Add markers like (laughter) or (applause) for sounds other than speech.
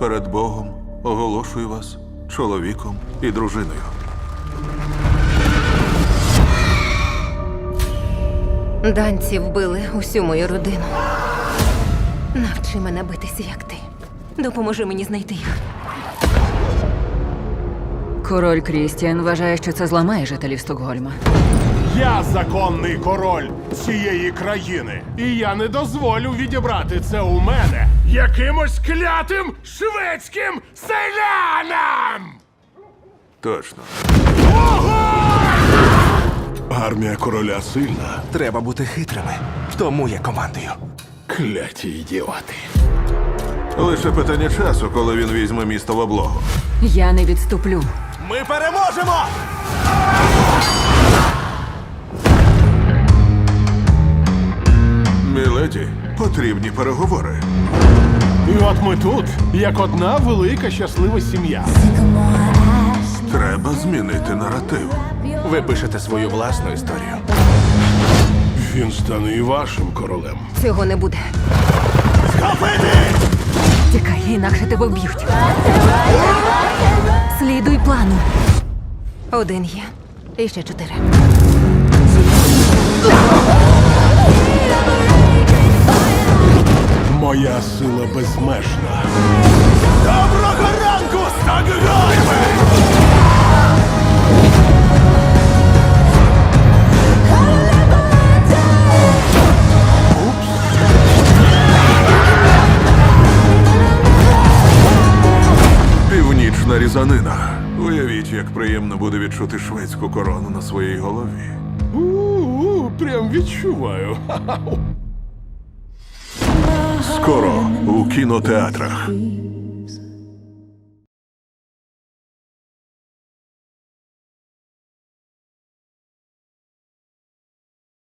перед Богом оголошую вас чоловіком і дружиною. Данці вбили усю мою родину. Навчи мене битися, як ти. Допоможи мені знайти їх. Король Крістіан вважає, що це зламає жителів Стокгольма. Я законний король цієї країни, і я не дозволю відібрати це у мене якимось клятим шведським селянам! Точно. Армія короля сильна. Треба бути хитрими. Тому я командую. Кляті ідіоти. Лише питання часу, коли він візьме місто в облогу. Я не відступлю. Ми переможемо! Міледі, потрібні переговори. І от ми тут, як одна велика щаслива сім'я. Треба змінити наратив. Ви пишете свою власну історію. Він стане і вашим королем. Цього не буде. Тікай, інакше тебе вб'ють. Слідуй плану. Один є. І ще чотири. Моя сила безмежна. Доброго ранку, Стокгольме! Північна різанина. Уявіть, як приємно буде відчути шведську корону на своїй голові. У-у, прям відчуваю. (laughs) кінотеатрах.